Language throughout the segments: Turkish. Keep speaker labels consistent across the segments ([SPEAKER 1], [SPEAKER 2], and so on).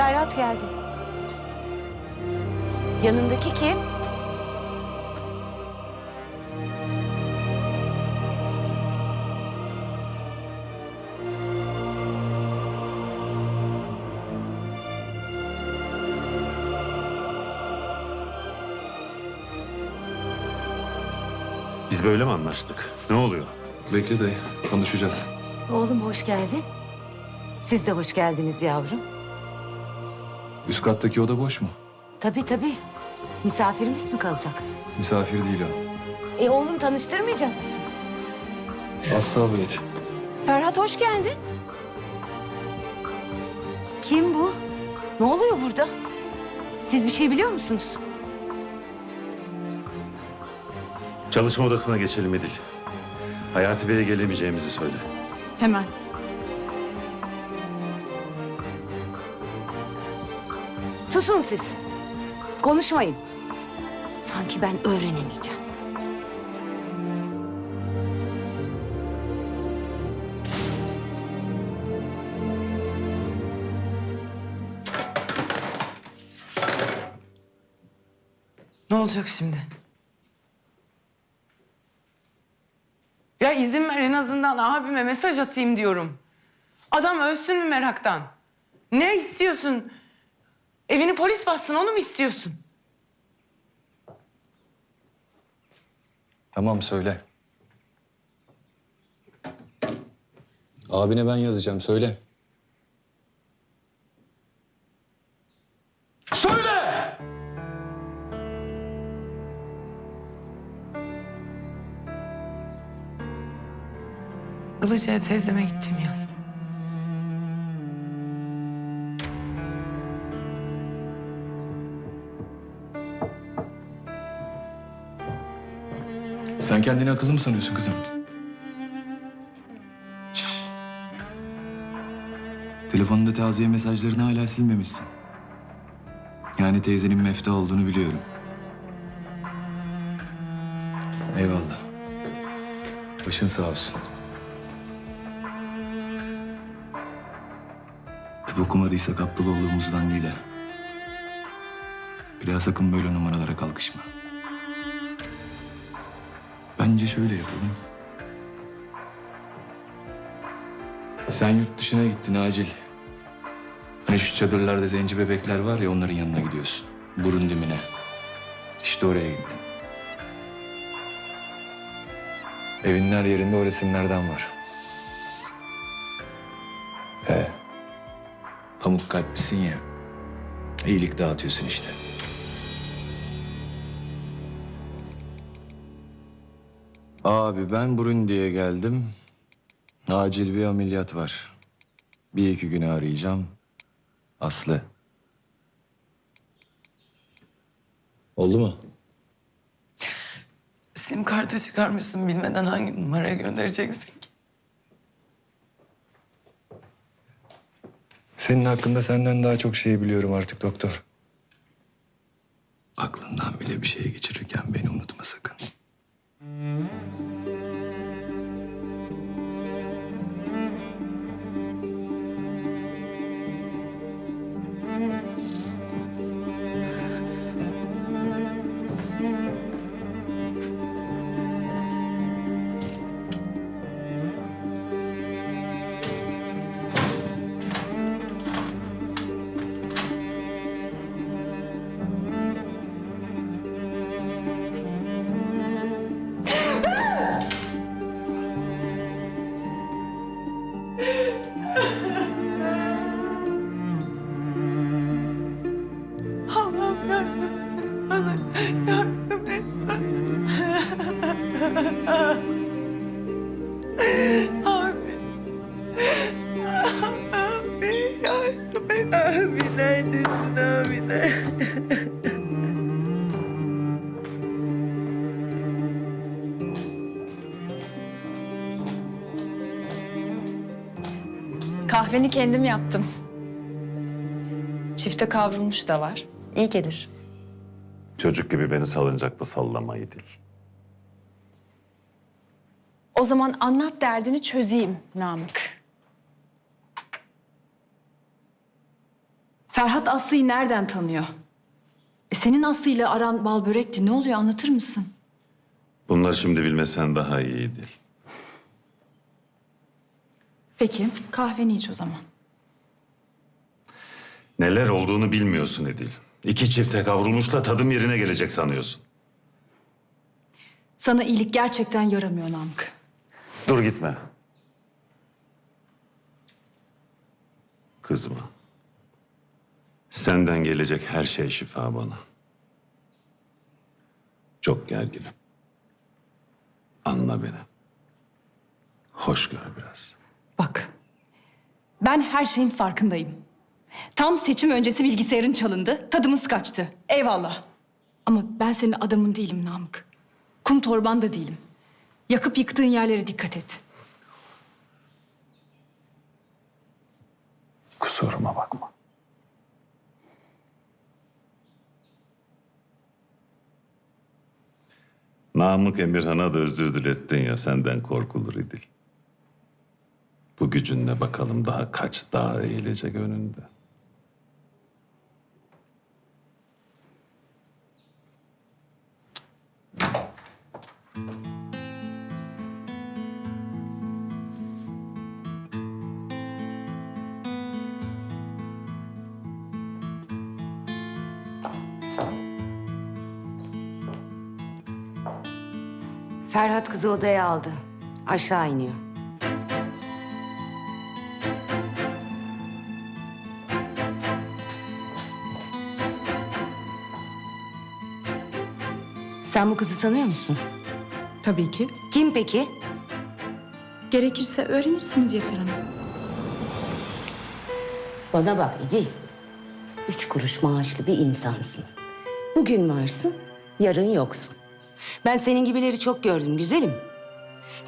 [SPEAKER 1] Ferhat geldi. Yanındaki kim?
[SPEAKER 2] Biz böyle mi anlaştık? Ne oluyor?
[SPEAKER 3] Bekle dayı, konuşacağız.
[SPEAKER 1] Oğlum hoş geldin. Siz de hoş geldiniz yavrum.
[SPEAKER 3] Üst kattaki oda boş mu?
[SPEAKER 1] Tabii tabii. Misafirimiz mi kalacak?
[SPEAKER 3] Misafir değil o.
[SPEAKER 1] E oğlum tanıştırmayacak mısın?
[SPEAKER 3] Asla Beyt.
[SPEAKER 1] Ferhat hoş geldin. Kim bu? Ne oluyor burada? Siz bir şey biliyor musunuz?
[SPEAKER 2] Çalışma odasına geçelim Edil. Hayati Bey'e gelemeyeceğimizi söyle.
[SPEAKER 4] Hemen.
[SPEAKER 1] Susun siz. Konuşmayın. Sanki ben öğrenemeyeceğim.
[SPEAKER 4] Ne olacak şimdi? Ya izin ver en azından abime mesaj atayım diyorum. Adam ölsün mü meraktan? Ne istiyorsun? Evini polis bassın onu mu istiyorsun?
[SPEAKER 3] Tamam söyle. Abine ben yazacağım, söyle.
[SPEAKER 4] Söyle! Ilıca'ya teyzeme gittim yaz.
[SPEAKER 3] Sen kendini akıllı mı sanıyorsun kızım? Telefonunda taziye mesajlarını hala silmemişsin. Yani teyzenin mefta olduğunu biliyorum. Eyvallah. Başın sağ olsun. Tıp okumadıysak aptal olduğumuzdan değil. Bir daha sakın böyle numaralara kalkışma. Bence şöyle yapalım. Sen yurt dışına gittin acil. Hani şu çadırlarda zenci bebekler var ya onların yanına gidiyorsun. Burun dimine. İşte oraya gittin. Evinin her yerinde o resimlerden var. He. Pamuk kalplisin ya. İyilik dağıtıyorsun işte. Abi ben Burundi'ye geldim. Acil bir ameliyat var. Bir iki güne arayacağım. Aslı. Oldu mu?
[SPEAKER 4] Sim kartı çıkarmışsın bilmeden hangi numaraya göndereceksin ki?
[SPEAKER 3] Senin hakkında senden daha çok şey biliyorum artık doktor. Aklından bile bir şey geçirirken beni unutma sakın.
[SPEAKER 4] Mm-hmm.
[SPEAKER 5] Kahveni kendim yaptım. Çifte kavrulmuş da var. İyi gelir.
[SPEAKER 2] Çocuk gibi beni salıncakta sallama Edil.
[SPEAKER 5] O zaman anlat derdini çözeyim Namık. Ferhat Aslı'yı nereden tanıyor? E senin Aslı ile aran bal börekti. Ne oluyor anlatır mısın?
[SPEAKER 2] Bunlar şimdi bilmesen daha iyi değil.
[SPEAKER 5] Peki kahveni iç o zaman.
[SPEAKER 2] Neler olduğunu bilmiyorsun Edil. İki çifte kavrulmuşla tadım yerine gelecek sanıyorsun.
[SPEAKER 5] Sana iyilik gerçekten yaramıyor Namık.
[SPEAKER 2] Dur gitme. Kızma. Senden gelecek her şey şifa bana. Çok gerginim. Anla beni. Hoş gör biraz.
[SPEAKER 5] Bak, ben her şeyin farkındayım. Tam seçim öncesi bilgisayarın çalındı, tadımız kaçtı. Eyvallah. Ama ben senin adamın değilim Namık. Kum torban da değilim. Yakıp yıktığın yerlere dikkat et.
[SPEAKER 2] Kusuruma bakma. Namık Emirhan'a da özür dilettin ya senden korkulur İdil. Bu gücünle bakalım daha kaç daha eğilecek önünde.
[SPEAKER 1] Ferhat kızı odaya aldı. Aşağı iniyor. Sen bu kızı tanıyor musun?
[SPEAKER 5] Tabii ki.
[SPEAKER 1] Kim peki?
[SPEAKER 5] Gerekirse öğrenirsiniz Yeter Hanım.
[SPEAKER 1] Bana bak İdil. Üç kuruş maaşlı bir insansın. Bugün varsın, yarın yoksun. Ben senin gibileri çok gördüm güzelim.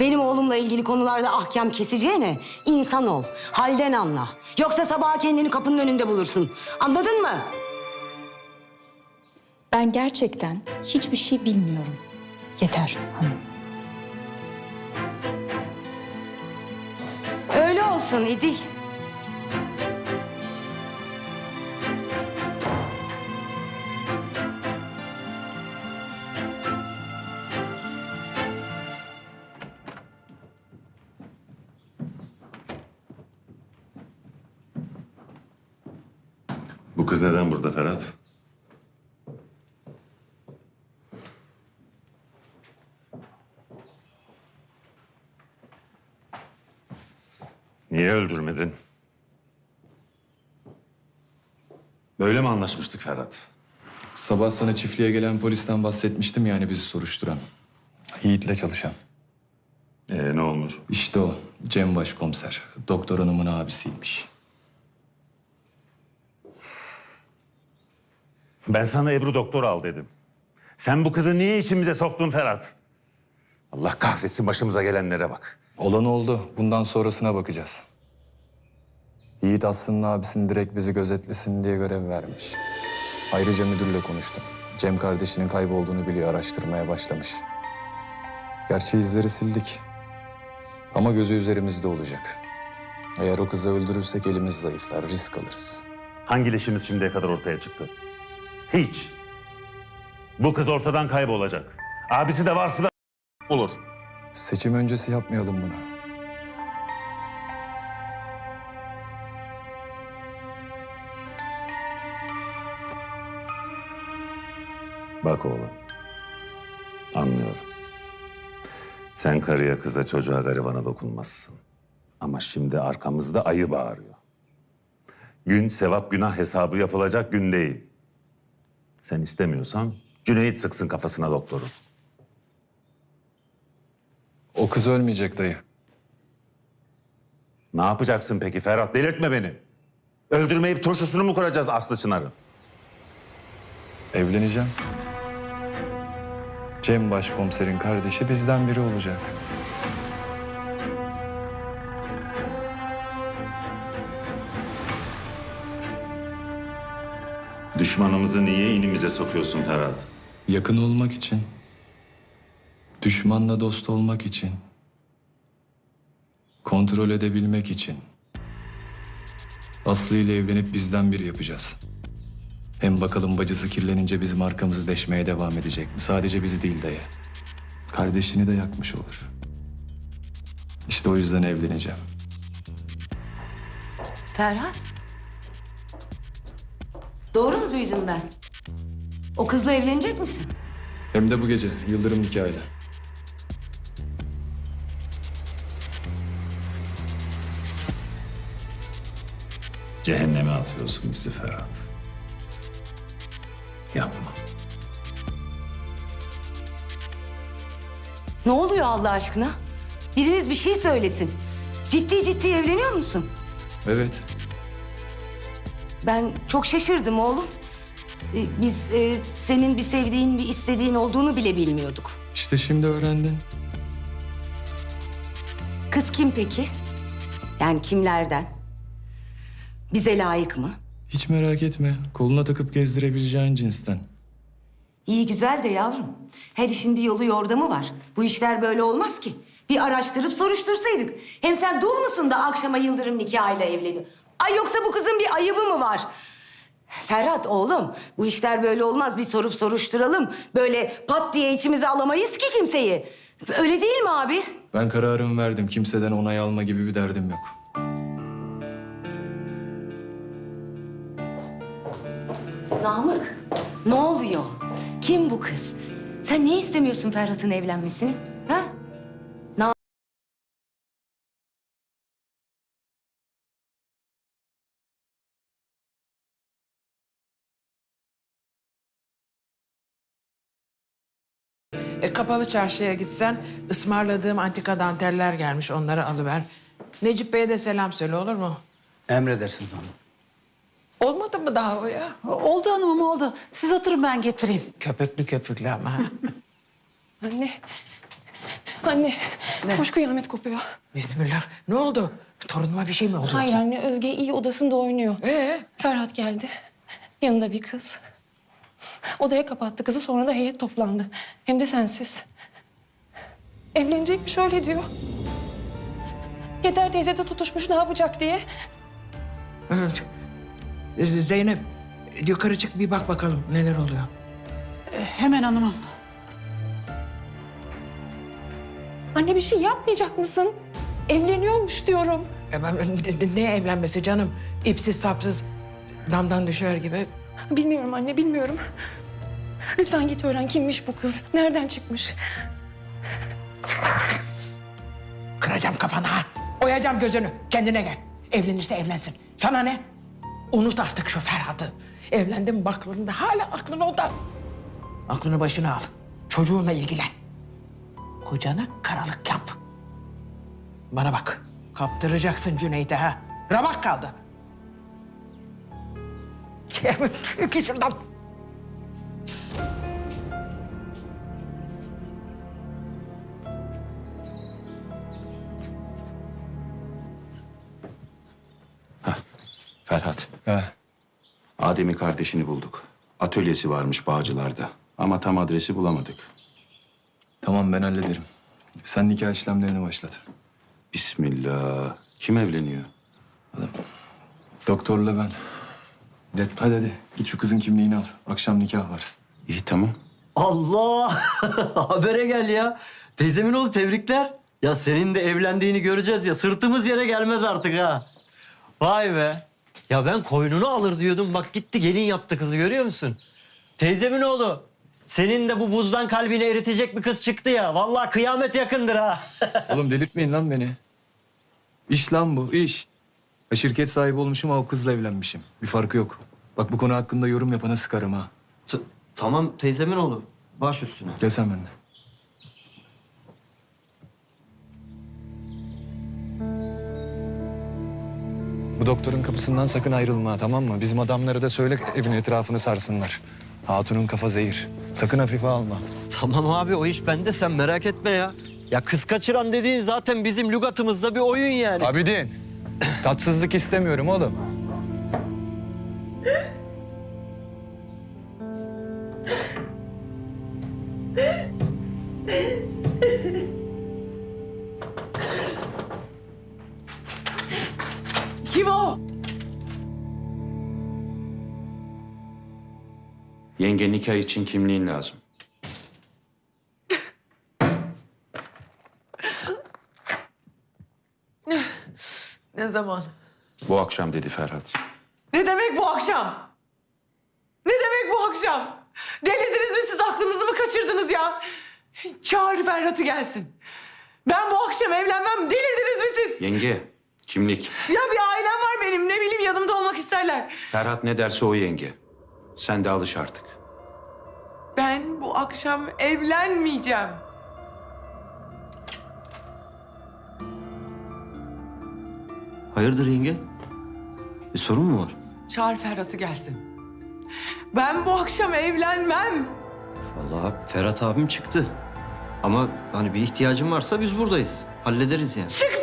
[SPEAKER 1] Benim oğlumla ilgili konularda ahkam keseceğine insan ol, halden anla. Yoksa sabaha kendini kapının önünde bulursun. Anladın mı?
[SPEAKER 5] Ben gerçekten hiçbir şey bilmiyorum. Yeter hanım.
[SPEAKER 1] Öyle olsun İdil.
[SPEAKER 2] Niye öldürmedin? Böyle mi anlaşmıştık Ferhat?
[SPEAKER 3] Sabah sana çiftliğe gelen polisten bahsetmiştim yani bizi soruşturan. Yiğit'le çalışan.
[SPEAKER 2] Ee, ne olmuş?
[SPEAKER 3] İşte o Cem Başkomiser. Doktor hanımın abisiymiş.
[SPEAKER 2] Ben sana Ebru doktor al dedim. Sen bu kızı niye işimize soktun Ferhat? Allah kahretsin başımıza gelenlere bak.
[SPEAKER 3] Olan oldu. Bundan sonrasına bakacağız. Yiğit Aslı'nın abisini direkt bizi gözetlesin diye görev vermiş. Ayrıca müdürle konuştum. Cem kardeşinin kaybolduğunu biliyor, araştırmaya başlamış. Gerçi izleri sildik. Ama gözü üzerimizde olacak. Eğer o kızı öldürürsek elimiz zayıflar, risk alırız.
[SPEAKER 2] Hangi leşimiz şimdiye kadar ortaya çıktı? Hiç. Bu kız ortadan kaybolacak. Abisi de varsa da olur.
[SPEAKER 3] Seçim öncesi yapmayalım bunu.
[SPEAKER 2] Bak oğlum. Anlıyorum. Sen karıya, kıza, çocuğa, garibana dokunmazsın. Ama şimdi arkamızda ayı bağırıyor. Gün sevap günah hesabı yapılacak gün değil. Sen istemiyorsan Cüneyt sıksın kafasına doktoru.
[SPEAKER 3] O kız ölmeyecek dayı.
[SPEAKER 2] Ne yapacaksın peki Ferhat? Delirtme beni. Öldürmeyip turşusunu mu kuracağız Aslı Çınar'ın?
[SPEAKER 3] Evleneceğim. Cem başkomiserin kardeşi bizden biri olacak.
[SPEAKER 2] Düşmanımızı niye inimize sokuyorsun Ferhat?
[SPEAKER 3] Yakın olmak için. Düşmanla dost olmak için. Kontrol edebilmek için. Aslı ile evlenip bizden biri yapacağız. Hem bakalım bacısı kirlenince bizim arkamızı deşmeye devam edecek mi? Sadece bizi değil dayı. Kardeşini de yakmış olur. İşte o yüzden evleneceğim.
[SPEAKER 1] Ferhat. Doğru mu duydum ben? O kızla evlenecek misin?
[SPEAKER 3] Hem de bu gece Yıldırım nikahıyla.
[SPEAKER 2] Cehenneme atıyorsun bizi Ferhat. Yapma.
[SPEAKER 1] Ne oluyor Allah aşkına? Biriniz bir şey söylesin. Ciddi ciddi evleniyor musun?
[SPEAKER 3] Evet.
[SPEAKER 1] Ben çok şaşırdım oğlum. Ee, Biz e, senin bir sevdiğin, bir istediğin olduğunu bile bilmiyorduk.
[SPEAKER 3] İşte şimdi öğrendin.
[SPEAKER 1] Kız kim peki? Yani kimlerden? Bize layık mı?
[SPEAKER 3] Hiç merak etme. Koluna takıp gezdirebileceğin cinsten.
[SPEAKER 1] İyi güzel de yavrum. Her işin bir yolu yordamı var. Bu işler böyle olmaz ki. Bir araştırıp soruştursaydık. Hem sen dul musun da akşama Yıldırım nikahıyla evleniyor? Ay yoksa bu kızın bir ayıbı mı var? Ferhat oğlum bu işler böyle olmaz. Bir sorup soruşturalım. Böyle pat diye içimize alamayız ki kimseyi. Öyle değil mi abi?
[SPEAKER 3] Ben kararımı verdim. Kimseden onay alma gibi bir derdim yok.
[SPEAKER 1] Namık ne oluyor? Kim bu kız? Sen niye istemiyorsun Ferhat'ın evlenmesini? Ha? Na
[SPEAKER 6] E, kapalı çarşıya gitsen ısmarladığım antika danteller gelmiş onları alıver. Necip Bey'e de selam söyle olur mu?
[SPEAKER 7] Emredersiniz hanım.
[SPEAKER 6] Olmadı mı daha o ya?
[SPEAKER 8] Oldu hanımım oldu. Siz oturun ben getireyim.
[SPEAKER 6] Köpüklü köpüklü ama. ha.
[SPEAKER 5] Anne. Anne. Koş kıyamet kopuyor.
[SPEAKER 6] Bismillah. Ne oldu? Torunuma bir şey mi oldu?
[SPEAKER 9] Hayır
[SPEAKER 6] yoksa?
[SPEAKER 9] anne Özge iyi odasında oynuyor.
[SPEAKER 6] Ee?
[SPEAKER 9] Ferhat geldi. Yanında bir kız. Odaya kapattı kızı sonra da heyet toplandı. Hem de sensiz. Evlenecekmiş öyle diyor. Yeter teyze de tutuşmuş ne yapacak diye.
[SPEAKER 6] Evet. Zeynep yukarı çık bir bak bakalım neler oluyor.
[SPEAKER 8] Hemen hanımım.
[SPEAKER 9] Anne bir şey yapmayacak mısın? Evleniyormuş diyorum.
[SPEAKER 6] E ben, ne, ne evlenmesi canım? İpsiz sapsız damdan düşer gibi.
[SPEAKER 9] Bilmiyorum anne bilmiyorum. Lütfen git öğren kimmiş bu kız? Nereden çıkmış?
[SPEAKER 6] Kıracağım kafanı ha. Oyacağım gözünü. Kendine gel. Evlenirse evlensin. Sana ne? Unut artık şu Ferhat'ı. Evlendim baklığında hala aklın onda. Aklını başına al. Çocuğunla ilgilen. Kocana karalık yap. Bana bak. Kaptıracaksın Cüneyt'e ha. Ramak kaldı. Çık şuradan.
[SPEAKER 7] Adem'in kardeşini bulduk. Atölyesi varmış Bağcılar'da. Ama tam adresi bulamadık.
[SPEAKER 3] Tamam ben hallederim. Sen nikah işlemlerini başlat.
[SPEAKER 7] Bismillah. Kim evleniyor?
[SPEAKER 3] Doktorla ben. Hadi hadi, hadi. Git şu kızın kimliğini al. Akşam nikah var.
[SPEAKER 7] İyi tamam.
[SPEAKER 10] Allah! Habere gel ya. Teyzemin oğlu tebrikler. Ya senin de evlendiğini göreceğiz ya. Sırtımız yere gelmez artık ha. Vay be. Ya ben koynunu alır diyordum. Bak gitti gelin yaptı kızı görüyor musun? Teyzemin oğlu. Senin de bu buzdan kalbini eritecek bir kız çıktı ya. Vallahi kıyamet yakındır ha.
[SPEAKER 3] Oğlum delirtmeyin lan beni. İş lan bu, iş. Ya şirket sahibi olmuşum ama o kızla evlenmişim. Bir farkı yok. Bak bu konu hakkında yorum yapana sıkarım ha.
[SPEAKER 10] T- tamam teyzemin oğlu. Baş üstüne.
[SPEAKER 3] Gel sen benimle. Bu doktorun kapısından sakın ayrılma tamam mı? Bizim adamları da söyle evin etrafını sarsınlar. Hatunun kafa zehir. Sakın hafife alma.
[SPEAKER 10] Tamam abi o iş bende sen merak etme ya. Ya kız kaçıran dediğin zaten bizim lügatımızda bir oyun yani.
[SPEAKER 3] Abidin. Tatsızlık istemiyorum oğlum.
[SPEAKER 7] Nikah için kimliğin lazım.
[SPEAKER 4] Ne zaman?
[SPEAKER 7] Bu akşam dedi Ferhat.
[SPEAKER 4] Ne demek bu akşam? Ne demek bu akşam? Delirdiniz mi siz? Aklınızı mı kaçırdınız ya? Çağır Ferhat'ı gelsin. Ben bu akşam evlenmem. Delirdiniz mi siz?
[SPEAKER 7] Yenge, kimlik.
[SPEAKER 4] Ya bir ailem var benim. Ne bileyim yanımda olmak isterler.
[SPEAKER 7] Ferhat ne derse o yenge. Sen de alış artık.
[SPEAKER 4] Ben bu akşam evlenmeyeceğim.
[SPEAKER 10] Hayırdır yenge? Bir sorun mu var?
[SPEAKER 4] Çağır Ferhat'ı gelsin. Ben bu akşam evlenmem.
[SPEAKER 10] Vallahi Ferhat abim çıktı. Ama hani bir ihtiyacın varsa biz buradayız. Hallederiz yani.
[SPEAKER 4] Çıktıysa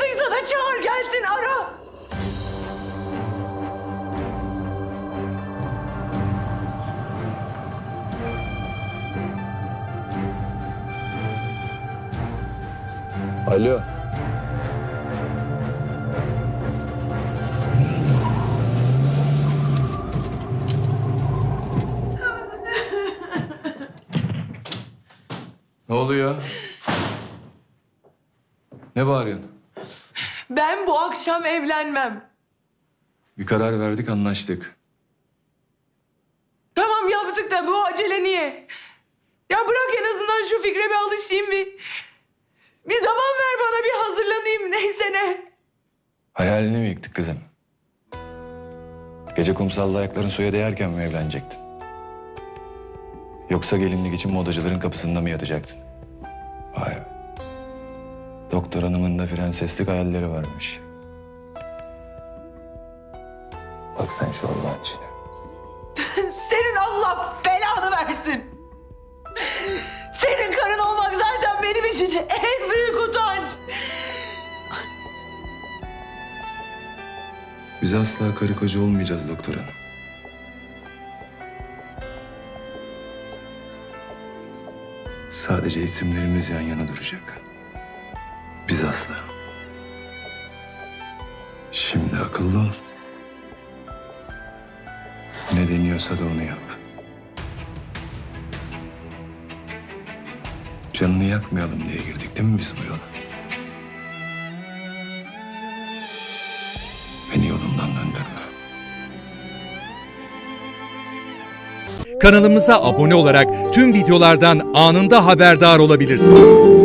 [SPEAKER 3] Alo. Ne oluyor? Ne bağırıyorsun?
[SPEAKER 4] Ben bu akşam evlenmem.
[SPEAKER 3] Bir karar verdik anlaştık.
[SPEAKER 4] Tamam yaptık da bu acele niye? Ya bırak en azından şu fikre bir alışayım bir. Bir zaman ver bana bir hazırlanayım neyse ne.
[SPEAKER 3] Hayalini mi yıktık kızım? Gece kumsalda ayakların suya değerken mi evlenecektin? Yoksa gelinlik için modacıların kapısında mı yatacaktın? Vay be. Doktor hanımın da prenseslik hayalleri varmış. Bak sen şu Allah'ın içine.
[SPEAKER 4] Senin Allah belanı versin. İçin en büyük utanç.
[SPEAKER 3] Biz asla karı koca olmayacağız doktor hanım. Sadece isimlerimiz yan yana duracak. Biz asla. Şimdi akıllı ol. Ne deniyorsa da onu yap. Canını yakmayalım diye girdik değil mi biz bu yola? Beni yolumdan döndürme.
[SPEAKER 11] Kanalımıza abone olarak tüm videolardan anında haberdar olabilirsiniz.